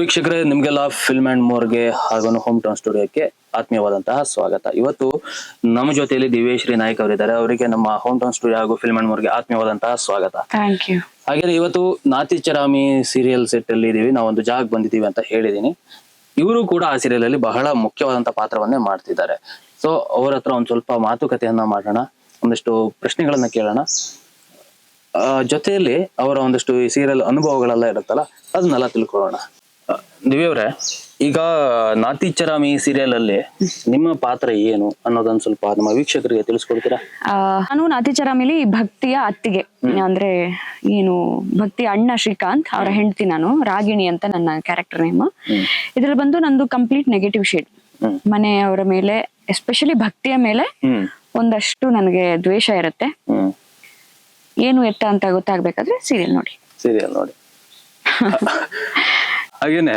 ವೀಕ್ಷಕರೇ ನಿಮ್ಗೆಲ್ಲ film and ಮೋರ್ಗೆ ಹಾಗೂ ಹೋಮ್ ಟೌನ್ ಸ್ಟುಡಿಯೋಕ್ಕೆ ಆತ್ಮೀಯವಾದಂತಹ ಸ್ವಾಗತ. ಇವತ್ತು ನಮ್ಮ ಜೊತೆಯಲ್ಲಿ ದಿವ್ಯಶ್ರೀ ನಾಯ್ಕ ಅವರಿದ್ದಾರೆ. ಅವರಿಗೆ ನಮ್ಮ ಹೋಮ್ ಟೌನ್ ಸ್ಟುಡಿಯೋ ಹಾಗೂ ಫಿಲ್ಮ್ ಅಂಡ್ ಮೋರ್ಗೆ ಆತ್ಮೀಯವಾದಂತಹ ಸ್ವಾಗತ. ಥ್ಯಾಂಕ್ ಯು ಹಾಗೆ ಇವತ್ತು ನಾತಿ ಚರಾಮಿ ಸೀರಿಯಲ್ ಸೆಟ್ ಅಲ್ಲಿ ಇದೀವಿ. ನಾವು ಒಂದು ಜಾಗ ಬಂದಿದ್ದೀವಿ ಅಂತ ಹೇಳಿದೀನಿ ಇವರು ಕೂಡ ಆ ಸೀರಿಯಲ್ ಅಲ್ಲಿ ಬಹಳ ಮುಖ್ಯವಾದಂತಹ ಪಾತ್ರವನ್ನೇ ಮಾಡ್ತಿದ್ದಾರೆ. ಸೊ ಅವರ ಹತ್ರ ಒಂದ್ ಸ್ವಲ್ಪ ಮಾತುಕತೆಯನ್ನ ಮಾಡೋಣ. ಒಂದಷ್ಟು ಪ್ರಶ್ನೆಗಳನ್ನ ಕೇಳೋಣ. ಜೊತೆಯಲ್ಲಿ ಅವರ ಒಂದಷ್ಟು ಈ ಸೀರಿಯಲ್ ಅನುಭವಗಳೆಲ್ಲ ಇರುತ್ತಲ್ಲ ಅದನ್ನೆಲ್ಲ ತಿಳ್ಕೊಳ್ಳೋಣ. ದಿವ್ಯವ್ರೆ ಈಗ ನಾತಿ ಚರಾಮಿ ಸೀರಿಯಲ್ ಅಲ್ಲಿ ನಿಮ್ಮ ಪಾತ್ರ ಏನು ಅನ್ನೋದನ್ನ ಸ್ವಲ್ಪ ನಮ್ಮ ವೀಕ್ಷಕರಿಗೆ ತಿಳಿಸ್ಕೊಡ್ತೀರಾ? ಆ, ನಾನು ನಾತಿಚರಾಮಿಲಿ ಭಕ್ತಿಯ ಅತ್ತಿಗೆ ಅಂದ್ರೆ ಏನು ಭಕ್ತಿ ಅಣ್ಣ ಶ್ರೀಕಾಂತ್ ಅವರ ಹೆಂಡತಿ ನಾನು ರಾಗಿಣಿ ಅಂತ ನನ್ನ ಕ್ಯಾರೆಕ್ಟರ್ ನೇಮ್ ಇದ್ರಲ್ಲಿ ಬಂದು ನಂದು ಕಂಪ್ಲೀಟ್ ನೆಗೆಟಿವ್ ಶೇಡ್ ಹ್ಮ್. ಮನೆಯವರ ಮೇಲೆ ಎಸ್ಪೆಷಲಿ ಭಕ್ತಿಯ ಮೇಲೆ ಹ್ಮ್. ಒಂದಷ್ಟು ನನಗೆ ದ್ವೇಷ ಇರುತ್ತೆ. ಹ್ಮ್. ಏನು ಎತ್ತ ಅಂತ ಗೊತ್ತಾಗ್ಬೇಕಾದ್ರೆ ಸೀರಿಯಲ್ ನೋಡಿ. ಸೀರಿಯಲ್ ನೋಡಿ. ಹಾಗೇನೆ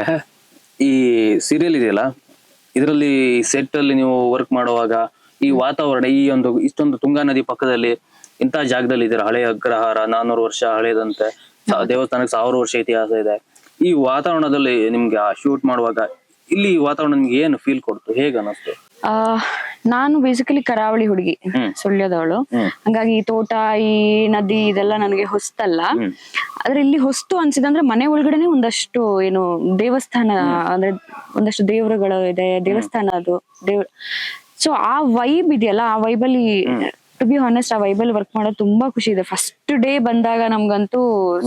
ಈ ಸೀರಿಯಲ್ ಇದೆಯಲ್ಲ ಇದರಲ್ಲಿ ಸೆಟ್ ಅಲ್ಲಿ ನೀವು ವರ್ಕ್ ಮಾಡುವಾಗ ಈ ವಾತಾವರಣ ಈ ಒಂದು ಇಷ್ಟೊಂದು ತುಂಗಾ ನದಿ ಪಕ್ಕದಲ್ಲಿ ಇಂತ ಜಾಗದಲ್ಲಿ ಇದರ ಹಳೆಯ ಅಗ್ರಹಾರ ನಾನೂರು ವರ್ಷ ಹಳೆಯದಂತೆ ದೇವಸ್ಥಾನಕ್ಕೆ ಸಾವಿರ ವರ್ಷ ಇತಿಹಾಸ ಇದೆ. ಈ ವಾತಾವರಣದಲ್ಲಿ ನಿಮ್ಗೆ ಶೂಟ್ ಮಾಡುವಾಗ ಇಲ್ಲಿ ವಾತಾವರಣ ನಿಮ್ಗೆ ಏನು ಫೀಲ್ ಕೊಡ್ತು? ಹೇಗೆ ಅನ್ನಿಸ್ತು ನಾನು ಬೇಸಿಕಲಿ ಕರಾವಳಿ ಹುಡುಗಿ ಸುಳ್ಯದವಳು. ಹಂಗಾಗಿ ಈ ತೋಟ ಈ ನದಿ ಇದೆಲ್ಲ ನನಗೆ ಹೊಸ್ತಲ್ಲ. ಆದ್ರೆ ಇಲ್ಲಿ ಹೊಸ್ತು ಅನ್ಸಿದಂದ್ರೆ ಮನೆ ಒಳಗಡೆನೆ ಒಂದಷ್ಟು ಏನು ದೇವಸ್ಥಾನ ಅಂದ್ರೆ ಒಂದಷ್ಟು ದೇವರುಗಳು ಇದೆ ದೇವಸ್ಥಾನ ಅದು ದೇವ್ ಸೊ ಆ ವೈಬ್ ಇದೆಯಲ್ಲ ಆ ವೈಬಲ್ಲಿ ಟು ಬಿ ಹಾನೆಸ್ಟ್ ಆ ವೈಬಲ್ ವರ್ಕ್ ಮಾಡೋದು ತುಂಬಾ ಖುಷಿ ಇದೆ. ಫಸ್ಟ್ ಡೇ ಬಂದಾಗ ನಮ್ಗಂತೂ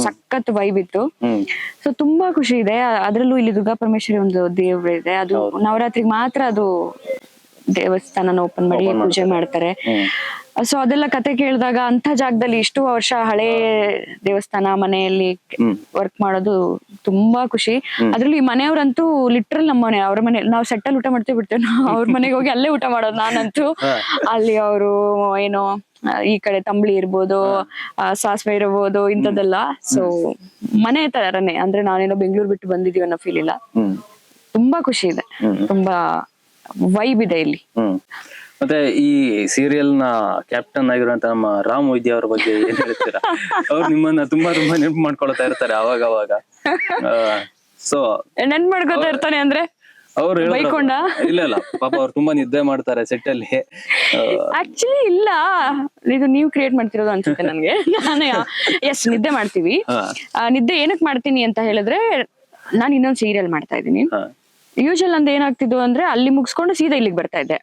ಸಖತ್ ವೈಬ್ ಇತ್ತು. ಸೊ ತುಂಬಾ ಖುಷಿ ಇದೆ. ಅದ್ರಲ್ಲೂ ಇಲ್ಲಿ ದುರ್ಗಾ ಪರಮೇಶ್ವರಿ ಒಂದು ದೇವ್ರ ಇದೆ. ಅದು ನವರಾತ್ರಿಗೆ ಮಾತ್ರ ಅದು ದೇವಸ್ಥಾನನ ಓಪನ್ ಮಾಡಿ ಪೂಜೆ ಮಾಡ್ತಾರೆ. ಸೊ ಅದೆಲ್ಲ ಕತೆ ಕೇಳಿದಾಗ ಅಂತ ಜಾಗದಲ್ಲಿ ಇಷ್ಟು ವರ್ಷ ಹಳೆ ದೇವಸ್ಥಾನ ಮನೆಯಲ್ಲಿ ವರ್ಕ್ ಮಾಡೋದು ತುಂಬಾ ಖುಷಿ. ಅದ್ರಲ್ಲಿ ಮನೆಯವರಂತೂ ಲಿಟ್ರಲ್ ನಮ್ಮ ಮನೆ ಅವ್ರ ಮನೆ ನಾವು ಸೆಟ್ಟಲ್ಲಿ ಊಟ ಮಾಡ್ತೀವಿ ಬಿಡ್ತೇವೆ. ನಾವು ಅವ್ರ ಮನೆಗೆ ಹೋಗಿ ಅಲ್ಲೇ ಊಟ ಮಾಡೋದು ನಾನಂತೂ. ಅಲ್ಲಿ ಅವರು ಏನೋ ಈ ಕಡೆ ತಂಬಳಿ ಇರ್ಬೋದು ಸಾಸಿವೆ ಇರ್ಬೋದು ಇಂಥದ್ದೆಲ್ಲ. ಸೊ ಮನೆ ತರನೇ. ಅಂದ್ರೆ ನಾನೇನೋ ಬೆಂಗಳೂರು ಬಿಟ್ಟು ಬಂದಿದೀವಿ ಅನ್ನೋ ಫೀಲ್ ಇಲ್ಲ. ತುಂಬಾ ಖುಷಿ ಇದೆ. ತುಂಬಾ ವೈಬ್ ಇದೆ ಇಲ್ಲಿ. ಹ್ಮ್. ಮತ್ತೆ ಈ ಸೀರಿಯಲ್ನ ಕ್ಯಾಪ್ಟನ್ ಆಗಿರುವಂತ ನಮ್ಮ ರಾಮ್ ವೈದ್ಯ ಅವ್ರ ಬಗ್ಗೆ ಏನ್ ಹೇಳ್ತೀರಾ? ಅವ್ರು ನಿಮ್ಮನ್ನ ತುಂಬಾ ತುಂಬಾ ನೆನಪು ಮಾಡ್ಕೊಳ್ತಾ ಇರ್ತಾರೆ ಅವಾಗ ಅವಾಗ ಸೊ ನೆನ್ಪ್ ಮಾಡ್ಕೊತಾ ಇರ್ತಾನೆ ಅಂದ್ರೆ? ಅವ್ರು ಬೈಕೊಂಡ? ಇಲ್ಲ ಇಲ್ಲ. ಪಾಪ ಅವ್ರು ತುಂಬಾ ನಿದ್ದೆ ಮಾಡ್ತಾರೆ ಸೆಟ್ ಅಲ್ಲಿ ಆಕ್ಚುಲಿ ಇಲ್ಲ. ಇದು ನೀವು ಕ್ರಿಯೇಟ್ ಮಾಡ್ತಿರೋದು ಅನ್ಸುತ್ತೆ ನನ್ಗೆ. ನಾನು ಎಸ್ ನಿದ್ದೆ ಮಾಡ್ತೀವಿ. ನಿದ್ದೆ ಏನಕ್ ಮಾಡ್ತೀನಿ ಅಂತ ಹೇಳಿದ್ರೆ ನಾನು ಇನ್ನೊಂದು ಸೀರಿಯಲ್ ಮಾಡ್ತಾ ಇದ್ದೀನಿ. ಯೂಶಲ್ ನಂದು ಏನಾಗ್ತಿದ್ದು ಅಂದ್ರೆ ಅಲ್ಲಿ ಮುಗಿಸ್ಕೊಂಡು ಸೀದಾ ಇಲ್ಲಿಗೆ ಬರ್ತಾ ಇದ್ದೆ.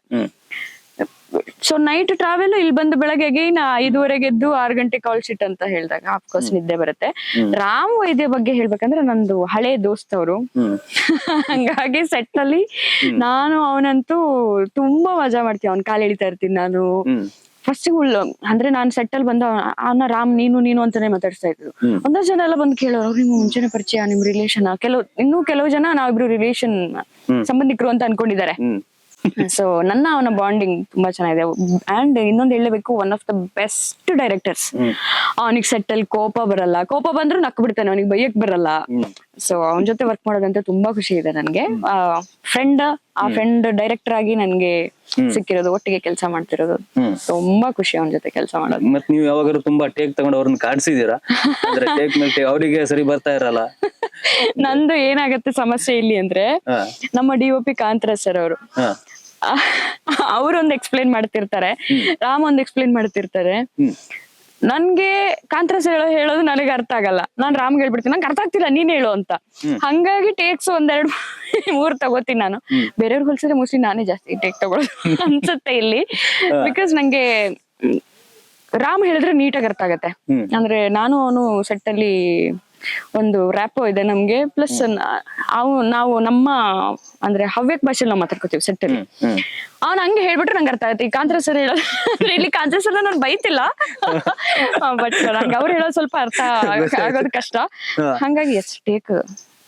ಸೊ ನೈಟ್ ಟ್ರಾವೆಲ್ ಇಲ್ಲಿ ಬಂದು ಬೆಳಗ್ಗೆ ಅಗೈನ್ ಐದುವರೆಗೆ ಎದ್ದು ಆರು ಗಂಟೆ ಕಾಲ್ ಶೀಟ್ ಅಂತ ಹೇಳಿದಾಗ ಆಫ್ಕೋರ್ಸ್ ನಿದ್ದೆ ಬರುತ್ತೆ. ರಾಮ್ ವೈದ್ಯ ಬಗ್ಗೆ ಹೇಳ್ಬೇಕಂದ್ರೆ ನಂದು ಹಳೆ ದೋಸ್ತವರು. ಅವರು ಹಂಗಾಗಿ ಸೆಟ್ ಅಲ್ಲಿ ನಾನು ಅವನಂತೂ ತುಂಬಾ ಮಜಾ ಮಾಡ್ತೀನಿ ಅವ್ನ ಕಾಲ್ ಎಳಿತಾ ಇರ್ತೀನಿ ನಾನು. ಹ್ಮ್ ಇವಳು ಅಂದ್ರೆ ನಾನ್ ಸೆಟ್ ಅಲ್ಲಿ ಬಂದ ಅವನ ರಾಮ್ ನೀನು ನೀನು ಅಂತಾನೆ ಮಾತಾಡ್ತಾ ಇದ್ರು. ಒಂದಷ್ಟು ಜನ ಎಲ್ಲ ಬಂದು ಕೇಳೋರು ನಿಮ್ ಮುಂಚೆನೆ ಪರಿಚಯ ನಿಮ್ ರಿಲೇಷನ್ ಕೆಲವು ಇನ್ನೂ ಕೆಲವು ಜನ ನಾವಿಬ್ರು ರಿಲೇಷನ್ ಸಂಬಂಧಿಕರು ಅಂತ ಅನ್ಕೊಂಡಿದ್ದಾರೆ. ಸೊ ನನ್ನ ಅವನ ಬಾಂಡಿಂಗ್ ತುಂಬಾ ಚೆನ್ನಾಗಿದೆ. ಅಂಡ್ ಇನ್ನೊಂದು ಹೇಳಬೇಕು one of the best directors ಅವನಿಗೆ ಸೆಟ್ ಅಲ್ಲಿ ಕೋಪ ಬರಲ್ಲ. ಕೋಪ ಬಂದ್ರು ನಕ್ ಬಿಡ್ತಾನೆ ಅವನಿಗೆ ಬೈಯಕ್ ಬರಲ್ಲ. ಸೊ ಅವನ ಜೊತೆ ವರ್ಕ್ ಮಾಡೋದಂತ ತುಂಬಾ ಖುಷಿ ಇದೆ ನನ್ಗೆ. ಫ್ರೆಂಡ್ ಆ ಫ್ರೆಂಡ್ ಡೈರೆಕ್ಟರ್ ಆಗಿ ನನ್ಗೆ ಸಿಕ್ಕಿರೋದು ಒಟ್ಟಿಗೆ ಕೆಲಸ ಮಾಡ್ತಿರೋದು. ತುಂಬಾ ಖುಷಿ ಅವನ ಜೊತೆ ಕೆಲಸ ಮಾಡೋದು. ಮತ್ ನೀವು ಯಾವಾಗಲೂ ತುಂಬಾ ಟೇಕ್ ತಗೊಂಡು ಅವ್ರನ್ನ ಕಾಡ್ಸಿದೀರಾ? ಅಂದ್ರೆ ಟೇಕ್ ಮೇಲೆ ಅವರಿಗೆ ಸರಿ ಬರ್ತಾ ಇರಲ್ಲ. ನಂದು ಏನಾಗತ್ತೆ ಸಮಸ್ಯೆ ಇಲ್ಲಿ ಅಂದ್ರೆ ನಮ್ಮ D O P Kantharaj sir ಅವರು. ಅವ್ರೊಂದು ಎಕ್ಸ್ಪ್ಲೈನ್ ಮಾಡ್ತಿರ್ತಾರೆ. ರಾಮ್ ಒಂದು ಎಕ್ಸ್ಪ್ಲೈನ್ ಮಾಡ್ತಿರ್ತಾರೆ. ನನ್ಗೆ ಕಾಂತರಸ್ ಹೇಳೋ ಹೇಳೋದು ನನಗೆ ಅರ್ಥ ಆಗಲ್ಲ. ನಾನ್ ರಾಮ್ ಹೇಳ್ಬಿಡ್ತೀನಿ ನಂಗೆ ಅರ್ಥ ಆಗ್ತಿಲ್ಲ ನೀನ್ ಹೇಳು ಅಂತ. ಹಂಗಾಗಿ ಟೇಕ್ಸ್ ಒಂದೆರಡು ಮೂರ್ ತಗೋತೀನಿ ನಾನು. ಬೇರೆಯವ್ರಿಗೆ ಹೋಲ್ಸಿದ್ರೆ ಮೋಸ್ಟ್ಲಿ ನಾನೇ ಜಾಸ್ತಿ ಟೇಕ್ ತಗೊಳ್ಳೋದು ಅನ್ಸುತ್ತೆ ಇಲ್ಲಿ. ಬಿಕಾಸ್ ನಂಗೆ ರಾಮ್ ಹೇಳಿದ್ರೆ ನೀಟಾಗಿ ಅರ್ಥ ಆಗತ್ತೆ. ಅಂದ್ರೆ ನಾನು ಅವನು ಸೆಟ್ ಅಲ್ಲಿ ಒಂದು ರ್ಯಾಪೋ ಇದೆ ನಮ್ಗೆ. ಪ್ಲಸ್ ಅವು ನಾವು ನಮ್ಮ ಅಂದ್ರೆ ಹವ್ಯಕ ಭಾಷೆಲಿ ನಾವು ಮಾತಾಡ್ಕೋತೀವಿ ಸೆಟ್ ಅಲ್ಲಿ. ಅವ್ನ ಹಂಗೆ ಹೇಳ್ಬಿಟ್ರೆ ನಂಗೆ ಅರ್ಥ ಆಗುತ್ತೆ. ಈ ಕಾಂತರ ಸರ್ ಹೇಳೋದು ಅಂದ್ರೆ ಇಲ್ಲಿ ಕಾಂತರ ಸರ್ ನಾನು ಬೈತಿಲ್ಲ. ಬಟ್ ನಂಗೆ ಅವ್ರು ಹೇಳೋದು ಸ್ವಲ್ಪ ಅರ್ಥ ಆಗೋದು ಕಷ್ಟ. ಹಂಗಾಗಿ ಎಸ್ ಟೇಕ್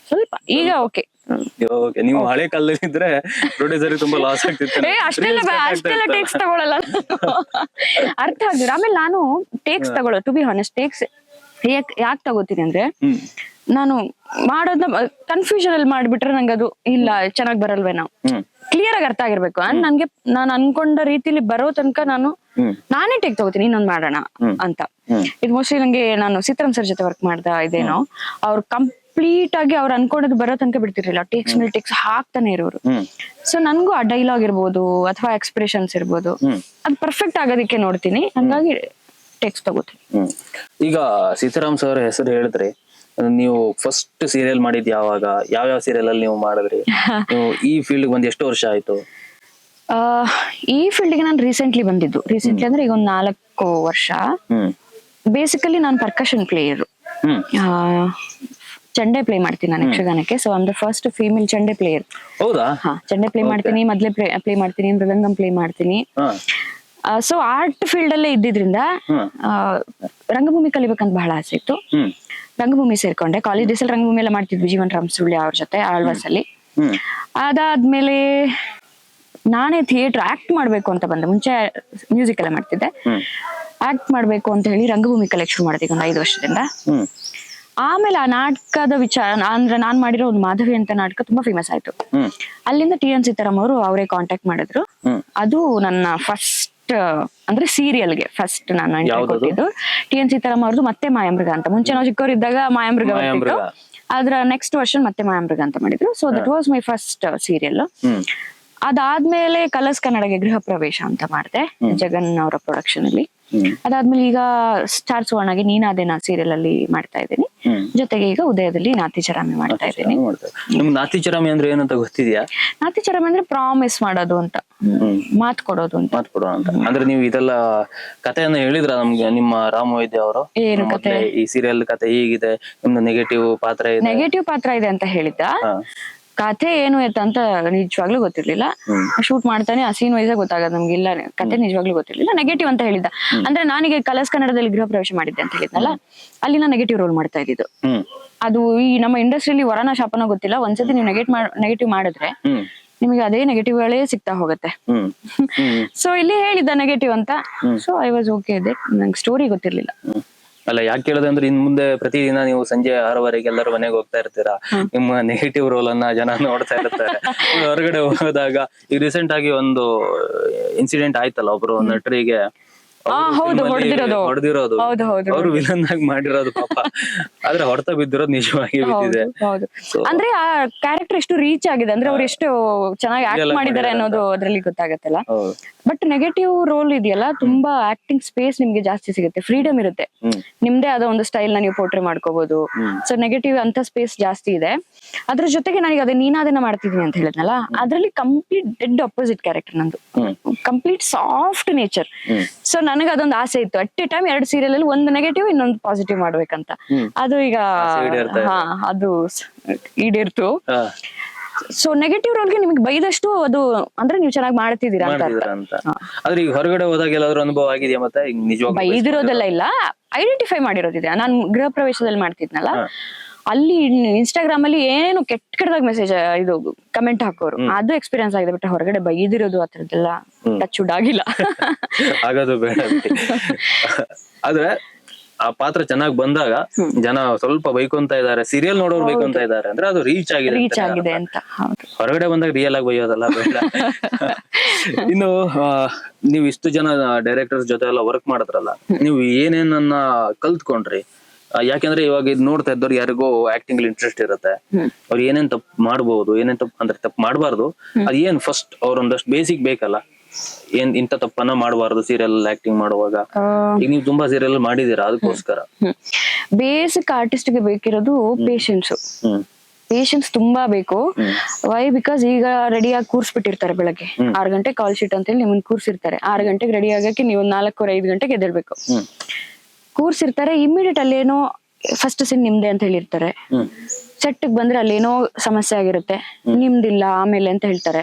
ಸ್ವಲ್ಪ. ಈಗ ಓಕೆ ನೀವು ಹಳೆ ಕಾಲದಲ್ಲಿ ಇದ್ರೆ ಪ್ರೊಡ್ಯೂಸರ್ ತುಂಬಾ ಲಾಸ್ ಆಗ್ತಿತ್ತು. ಅಷ್ಟೆಲ್ಲ ಅಷ್ಟೆಲ್ಲ ಟೇಕ್ಸ್ ತಗೊಳಲ್ಲ ಅರ್ಥ ಆಗ್ದಿರ ಆಮೇಲೆ ನಾನು ಟೇಕ್ಸ್ ತಗೊಳ್ಳೋ ಟು ಬಿ ಹಾನೆಸ್ಟ್ ಟೇಕ್ಸ್ ಯಾಕ್ ಯಾಕೆ ತಗೋತೀನಿ ಅಂದ್ರೆ ನಾನು ಮಾಡೋದ್ನ ಕನ್ಫ್ಯೂಷನ್ ಅಲ್ಲಿ ಮಾಡ್ಬಿಟ್ರೆ ನಂಗೆ ಅದು ಇಲ್ಲ ಚೆನ್ನಾಗ್ ಬರಲ್ವೇ ನಾವು. ಕ್ಲಿಯರ್ ಆಗಿ ಅರ್ಥ ಆಗಿರ್ಬೇಕು. ಅಂಡ್ ನನ್ಗೆ ನಾನು ಅನ್ಕೊಂಡ ರೀತಿಲಿ ಬರೋ ತನಕ ನಾನು ನಾನೇ ಟೇಕ್ ತಗೋತೀನಿ ಇನ್ನೊಂದ್ ಮಾಡೋಣ ಅಂತ. ಇದು ಮೋಸ್ಟ್ಲಿ ನಂಗೆ ನಾನು ಸೀತಾರಾಮ್ ಸರ್ ಜೊತೆ ವರ್ಕ್ ಮಾಡ್ತಾ ಇದೇನೋ ಅವ್ರು ಕಂಪ್ಲೀಟ್ ಆಗಿ ಅವ್ರು ಅನ್ಕೊಂಡದ್ ಬರೋ ತನಕ ಬಿಡ್ತಿರ್ಲಿಲ್ಲ. ಟೇಕ್ಸ್ ಮೇಲೆ ಟೇಕ್ಸ್ ಹಾಕ್ತಾನೆ ಇರೋರು. ಸೊ ನನ್ಗೂ ಆ ಡೈಲಾಗ್ ಇರ್ಬೋದು ಅಥವಾ ಎಕ್ಸ್ಪ್ರೆಷನ್ಸ್ ಇರ್ಬೋದು. ಅದು ಪರ್ಫೆಕ್ಟ್ ಆಗೋದಿಕ್ಕೆ ನೋಡ್ತೀನಿ. ಹಂಗಾಗಿ ಟೆಕ್ಸ್ಟ್ ತಗೋತೀನಿ. ಈಗ ಸೀತಾರಾಮ್ ಸರ್ ಹೆಸರು ಹೇಳಿದ್ರೆ ನೀವು ಫಸ್ಟ್ ಸೀರಿಯಲ್ ಮಾಡಿದ್ ಯಾವಾಗ ಯಾವ ಯಾವ ಸೀರಿಯಲ್ ಅಲ್ಲಿ ನೀವು ಮಾಡಿದ್ರಿ? ನೀವು ಈ ಫೀಲ್ಡ್ ಬಂದ್ ಎಷ್ಟು ವರ್ಷ ಆಯ್ತು? ಆ, ಈ ಫೀಲ್ಡ್ಗೆ ನಾನು ರೀಸೆಂಟ್ಲಿ ಬಂದಿದ್ದು. ರೀಸೆಂಟ್ಲಿ ಅಂದ್ರೆ ಈಗ ಒಂದ್ ನಾಲ್ಕು ವರ್ಷ. ಬೇಸಿಕಲಿ ನಾನು ಪರ್ಕಷನ್ ಪ್ಲೇಯರ್ ಚಂಡೆ ಪ್ಲೇ ಮಾಡ್ತೀನಿ ನಾನು ಯಕ್ಷಗಾನಕ್ಕೆ. ಸೊ ಅಂದ್ರೆ ಫಸ್ಟ್ ಫೀಮೇಲ್ ಚಂಡೆ ಪ್ಲೇಯರ್ ಹೌದಾ? ಚಂಡೆ ಪ್ಲೇ ಮಾಡ್ತೀನಿ ಮೊದ್ಲೇ ಪ್ಲೇ ಪ್ಲೇ ಮಾಡ್ತೀನಿ ಮೃದಂಗಂ ಪ್ಲೇ ಮಾಡ್ತೀನಿ. ಸೊ ಆರ್ಟ್ ಫೀಲ್ಡ್ ಅಲ್ಲೇ ಇದ್ದಿದ್ರಿಂದ ರಂಗಭೂಮಿ ಕಲಿಬೇಕಂತ ಬಹಳ ಆಸೆ ಇತ್ತು. ರಂಗಭೂಮಿ ಸೇರ್ಕೊಂಡೆ. ಕಾಲೇಜ್ ಡೇಸಲ್ಲಿ ರಂಗಭೂಮಿ ಎಲ್ಲ ಮಾಡ್ತಿದ್ವಿ ಜೀವನ್ ರಾಮ್ ಸುಳ್ಳಿ ಅವ್ರ ಜೊತೆ ಆಳ್ವಾಸ್ ಅಲ್ಲಿ ಅದಾದ್ಮೇಲೆ ನಾನೇ ಥಿಯೇಟರ್ ಆಕ್ಟ್ ಮಾಡ್ಬೇಕು ಅಂತ ಬಂದೆ. ಮುಂಚೆ ಮ್ಯೂಸಿಕ್ ಎಲ್ಲ ಮಾಡ್ತಿದ್ದೆ. ಆಕ್ಟ್ ಮಾಡ್ಬೇಕು ಅಂತ ಹೇಳಿ ರಂಗಭೂಮಿ ಕಲೆಕ್ಷನ್ ಮಾಡಿದೆ ಒಂದು ಐದು ವರ್ಷದಿಂದ. ಆಮೇಲೆ ಆ ನಾಟಕದ ವಿಚಾರ ಅಂದ್ರೆ ನಾನ್ ಮಾಡಿರೋ ಒಂದು ಮಾಧವಿ ಅಂತ ನಾಟಕ ತುಂಬಾ ಫೇಮಸ್ ಆಯ್ತು. ಅಲ್ಲಿಂದ ಟಿ ಎನ್ ಸೀತಾರಾಮ್ ಅವರು ಅವರೇ ಕಾಂಟ್ಯಾಕ್ಟ್ ಮಾಡಿದ್ರು ಅದು ನನ್ನ ಫಸ್ಟ್ ಅಂದ್ರೆ ಸೀರಿಯಲ್ಗೆ ಫಸ್ಟ್ ನಾನು ಎಂಟ್ರಿ ಕೊಟ್ಟಿದ್ದು. ಟಿ ಎನ್ ಸೀತಾರಾಮ್ ಅವ್ರದ್ದು ಮತ್ತೆ ಮಾಯಾಮೃಗ ಅಂತ. ಮುಂಚೆ ನಾವು ಚಿಕ್ಕವರಿದ್ದಾಗ ಮಾಯಾಮೃಗ ಬರ್ತಿತ್ತು. ಅದ್ರ ನೆಕ್ಸ್ಟ್ ವರ್ಷನ್ ಮತ್ತೆ ಮಾಯಾಮೃಗ ಅಂತ ಮಾಡಿದ್ರು. So that was my first serial ಅದಾದ್ಮೇಲೆ ಕಲರ್ಸ್ ಕನ್ನಡಗೆ ಗೃಹ ಪ್ರವೇಶ ಅಂತ ಮಾಡಿದೆ. ಜಗನ್ ಅವರ ಪ್ರೊಡಕ್ಷನ್ ಅಲ್ಲಿ. ಅದಾದ್ಮೇಲೆ ಈಗ ಸ್ಟಾರ್ ಅದೇ ನಾ ಸೀರಿಯಲ್ ಅಲ್ಲಿ ಮಾಡ್ತಾ ಇದ್ದೀನಿ. ಜೊತೆಗೆ ಈಗ ಉದಯದಲ್ಲಿ ನಾತಿ ಚರಾಮಿ ಮಾಡ್ತಾ ಇದ್ದೀನಿ. ನಿಮ್ಗೆ ನಾತಿ ಚರಾಮಿ ಅಂದ್ರೆ ಏನಂತ ಗೊತ್ತಿದ್ಯಾ? ನಾತಿಚರಾಮಿ ಅಂದ್ರೆ ಪ್ರಾಮಿಸ್ ಮಾಡೋದು ಅಂತ. ಮಾತು ಕೊಡೋದು ಅಂತ. ಮಾತು ಕೊಡೋದು ಅಂತ. ಅಂದ್ರೆ ನೀವು ಇದೆಲ್ಲ ಕಥೆಯನ್ನ ಹೇಳಿದ್ರ ನಮ್ಗೆ ನಿಮ್ಮ ರಾಮ ವೈದ್ಯ ಅವರು? ಏನು ಕತೆ? ಈ ಸೀರಿಯಲ್ ಕತೆ ಹೀಗಿದೆ ನಿಮ್ದು ನೆಗೆಟಿವ್ ಪಾತ್ರ ಇದೆ. ನೆಗೆಟಿವ್ ಪಾತ್ರ ಇದೆ ಅಂತ ಹೇಳಿದ್ದ. ಕಥೆ ಏನು ಅಂತ ನಿಜವಾಗ್ಲೂ ಗೊತ್ತಿರ್ಲಿಲ್ಲ. ಶೂಟ್ ಮಾಡ್ತಾನೆ ಆ ಸೀನ್ ವೈಸ್ ಗೊತ್ತಾಗದು ನಮ್ಗೆ ಇಲ್ಲ ಕತೆ ನಿಜವಾಗ್ಲೂ ಗೊತ್ತಿರ್ಲಿಲ್ಲ. ನೆಗೆಟಿವ್ ಅಂತ ಹೇಳಿದ್ದ. ಅಂದ್ರೆ ನಾನೀಗ ಕಲರ್ಸ್ ಕನ್ನಡದಲ್ಲಿ ಗೃಹ ಪ್ರವೇಶ ಮಾಡಿದ್ದೆ ಅಂತ ಹೇಳಿದ್ನಲ್ಲ ಅಲ್ಲಿ ನಾನು ನೆಗೆಟಿವ್ ರೋಲ್ ಮಾಡ್ತಾ ಇದ್ದಿದ್ದು. ಅದು ಈ ನಮ್ಮ ಇಂಡಸ್ಟ್ರಿಲಿ ವರನ ಶಾಪನ ಗೊತ್ತಿಲ್ಲ. ಒಂದ್ಸತಿ ನೀವು ನೆಗೆಟಿವ್ ನೆಗೆಟಿವ್ ಮಾಡಿದ್ರೆ ನಿಮಗೆ ಅದೇ ನೆಗೆಟಿವ್ ಗಳೇ ಸಿಗ್ತಾ ಹೋಗುತ್ತೆ. ಸೊ ಇಲ್ಲಿ ಹೇಳಿದ್ದ ನೆಗೆಟಿವ್ ಅಂತ. ಸೊ ಐ ವಾಸ್ ಓಕೆ ಇದೆ ನಂಗೆ ಸ್ಟೋರಿ ಗೊತ್ತಿರ್ಲಿಲ್ಲ. ಅಲ್ಲ ಯಾಕೆ ಕೇಳಿದೆ ಅಂದ್ರೆ ಇನ್ ಮುಂದೆ ಪ್ರತಿದಿನ ನೀವು ಸಂಜೆ ಆರವರೆಗೆ ಎಲ್ಲರೂ ಮನೆಗೆ ಹೋಗ್ತಾ ಇರ್ತೀರಾ? ನಿಮ್ಮ ನೆಗೆಟಿವ್ ರೋಲ್ ಅನ್ನ ಜನ ನೋಡ್ತಾ ಇರ್ತಾರೆ. ಹೊರಗಡೆ ಹೋದಾಗ ಈಗ ರೀಸೆಂಟ್ ಆಗಿ ಒಂದು ಇನ್ಸಿಡೆಂಟ್ ಆಯ್ತಲ್ಲ ಒಬ್ರು ನಟರಿಗೆ. ಹೌದು, ಹೊಡ್ದಿರೋದು. ಹೊಡೆದಿರೋದು. ಹೌದು, ಹೌದು, ಅವರು ವಿಲನ್ ಆಗಿ ಮಾಡಿರೋದು ಪಾಪ. ಆದ್ರೆ ಹೊಡೆತ ಬಿದ್ದಿರೋದು ನಿಜವಾಗಿ ಬಿದ್ದಿದೆ. ಅಂದ್ರೆ ಆ ಕ್ಯಾರೆಕ್ಟರ್ ಎಷ್ಟು ರೀಚ್ ಆಗಿದೆ? ಅಂದ್ರೆ ಅವ್ರು ಎಷ್ಟು ಚೆನ್ನಾಗಿ ಆಕ್ಟ್ ಮಾಡಿದ್ದಾರೆ ಅನ್ನೋದು ಅದ್ರಲ್ಲಿ ಗೊತ್ತಾಗತ್ತಲ್ಲ? ಬಟ್ ನೆಗೆಟಿವ್ ರೋಲ್ ಇದೆಯಲ್ಲ ತುಂಬಾ ಆಕ್ಟಿಂಗ್ ಸ್ಪೇಸ್ ನಿಮ್ಗೆ ಜಾಸ್ತಿ ಸಿಗುತ್ತೆ. ಫ್ರೀಡಮ್ ಇರುತ್ತೆ. ನಿಮ್ದೇ ಆದ ಒಂದು ಸ್ಟೈಲ್ನ ನೀವು ಪೋರ್ಟ್ರೇ ಮಾಡ್ಕೋಬಹುದು. ಸೊ ನೆಗೆಟಿವ್ ಅಂತ ಸ್ಪೇಸ್ ಜಾಸ್ತಿ ಇದೆ. ಅದ್ರ ಜೊತೆಗೆ ನನಗೆ ಅದೇ ನೀನಾದನ್ನ ಮಾಡ್ತಿದ್ದೀನಿ ಅಂತ ಹೇಳಿದ್ನಲ್ಲ ಅದ್ರಲ್ಲಿ ಕಂಪ್ಲೀಟ್ ಡೆಡ್ ಅಪೋಸಿಟ್ ಕ್ಯಾರೆಕ್ಟರ್ ನಂದು. Complete soft nature so so ನನಗೆ ಅದೊಂದು ಆಸೆ ಇತ್ತು. ಅಟ್ ಎ ಟೈಮ್ ಎರಡು ಸೀರಿಯಲ್ ಅಲ್ಲಿ ಒಂದು ನೆಗೆಟಿವ್ ಇನ್ನೊಂದು ಪಾಸಿಟಿವ್ ಮಾಡ್ಬೇಕಂತ. ಅದು ಈಗ. ಹಾ ಅದು ಈಡಿರ್ತು. ಸೊ ನೆಗೆಟಿವ್ ರೋಲ್ಗೆ ನಿಮ್ಗೆ ಬೈದಷ್ಟು ಅದು ಅಂದ್ರೆ ನೀವು ಚೆನ್ನಾಗಿ ಮಾಡ್ತಿದ್ದೀರಾ ಅಂತ ಅರ್ಥ. ಅಂತ. ಆದ್ರೆ ಈಗ ಹೊರಗಡೆ ಹೋದಾಗ ಎಲ್ಲಾದ್ರೂ ಅನುಭವ ಆಗಿದೆಯಾ ಮತ್ತೆ? ಈಗ ನಿಜವಾಗ ಬೈದಿರೋದೆಲ್ಲ ಇಲ್ಲ. ಐಡೆಂಟಿಫೈ ಮಾಡಿರೋದಿದೆ. ನಾನು ಗೃಹ ಪ್ರವೇಶದಲ್ಲಿ ಮಾಡ್ತಿದ್ನಲ್ಲ. ಅಲ್ಲಿ ಇನ್ಸ್ಟಾಗ್ರಾಮ್ ಅಲ್ಲಿ ಏನು ಕೆಟ್ಟ ಕೆಟ್ಟದಾಗ ಮೆಸೇಜ್ ಇದು ಕಮೆಂಟ್ ಹಾಕೋರು. ಅದು ಎಕ್ಸ್ಪೀರಿಯನ್ಸ್ ಆಗಿದೆ ಬಟ್ ಹೊರಗಡೆ ಬೈದಿರೋದು ಆ ಥರದ್ದೆಲ್ಲ ಟಚ್ ವುಡ್ ಆಗಿಲ್ಲ. ಆಗೋದು ಬೇಡ. ಆದ್ರೆ ಆ ಪಾತ್ರ ಚೆನ್ನಾಗಿ ಬಂದಾಗ ಜನ ಸ್ವಲ್ಪ ಬೈಕೊಂತ ಇದಾರೆ ಸೀರಿಯಲ್ ನೋಡೋರು ಬೈಕೊಂತ ಇದಾರೆ ಅಂದ್ರೆ ಅದು ರೀಚ್ ಆಗಿದೆ ರೀಚ್ ಆಗಿದೆ ಅಂತ ಹೊರಗಡೆ ಬಂದಾಗ ರಿಯಲ್ ಆಗಿ ಬೈಯೋದಲ್ಲ ಬೇಡ. ಇನ್ನು ನೀವು ಇಷ್ಟು ಜನ ಡೈರೆಕ್ಟರ್ಸ್ ಜೊತೆ ಎಲ್ಲ ವರ್ಕ್ ಮಾಡಿದ್ರಲ್ಲ ನೀವು ಏನೇನನ್ನ ಕಲ್ತ್ಕೊಂಡ್ರಿ? ಯಾಕೆಂದ್ರೆ ಇವಾಗ ಇದು ನೋಡ್ತಾ ಇದ್ದವ್ರು ಯಾರಿಗೋ ಆಕ್ಟಿಂಗ್ ಇಂಟ್ರೆಸ್ಟ್ ಇರುತ್ತೆ. ಅವ್ರು ಏನೇನ್ ತಪ್ಪು ಮಾಡಬಹುದು ಏನೇನ್ ತಪ್ಪು ಅಂದ್ರೆ ತಪ್ಪು ಮಾಡಬಾರ್ದು. ಅದ್ ಏನ್ ಫಸ್ಟ್ ಅವ್ರೊಂದಷ್ಟು ಬೇಸಿಕ್ ಬೇಕಲ್ಲ. ಏನ್ ಇಂತ ತಪ್ಪನ್ನ ಮಾಡಬಾರ್ದು ಸೀರಿಯಲ್ ಆಕ್ಟಿಂಗ್ ಮಾಡುವಾಗ. ಈಗ ನೀವು ತುಂಬಾ ಸೀರಿಯಲ್ ಮಾಡಿದೀರಾ ಅದಕ್ಕೋಸ್ಕರ? ಬೇಸಿಕ್ ಆರ್ಟಿಸ್ಟ್ಗೆ ಬೇಕಿರೋದು ಪೇಶನ್ಸ್ ಪೇಶನ್ಸ್ ತುಂಬಾ ಬೇಕು. ವೈ ಬಿಕಾಸ್ ಈಗ ರೆಡಿಯಾಗಿ ಕೂರ್ಸ್ಬಿಟ್ಟಿರ್ತಾರೆ ಬೆಳಗ್ಗೆ. ಆರ್ ಗಂಟೆ ಕಾಲ್ ಶೀಟ್ ಅಂತ ಹೇಳಿ ನಿಮ್ಮನ್ನ ಕೂರ್ಸಿರ್ತಾರೆ. ಆರು ಗಂಟೆಗೆ ರೆಡಿ ಆಗಕ್ಕೆ ನೀವು ನಾಲ್ಕೂವರೆ ಐದು ಗಂಟೆಗೆ ಎದ್ದೇಳ್ಬೇಕು. ಕೂರ್ಸಿರ್ತಾರೆ ಇಮಿಡಿಯೇಟ್ ಅಲ್ಲೇನೋ ಫಸ್ಟ್ ಸಿನ್ ನಿಮ್ದೆ ಅಂತ ಹೇಳಿರ್ತಾರೆ. ಸೆಟ್ ಬಂದ್ರೆ ಅಲ್ಲೇನೋ ಸಮಸ್ಯೆ ಆಗಿರುತ್ತೆ ನಿಮ್ದಿಲ್ಲ ಆಮೇಲೆ ಅಂತ ಹೇಳ್ತಾರೆ.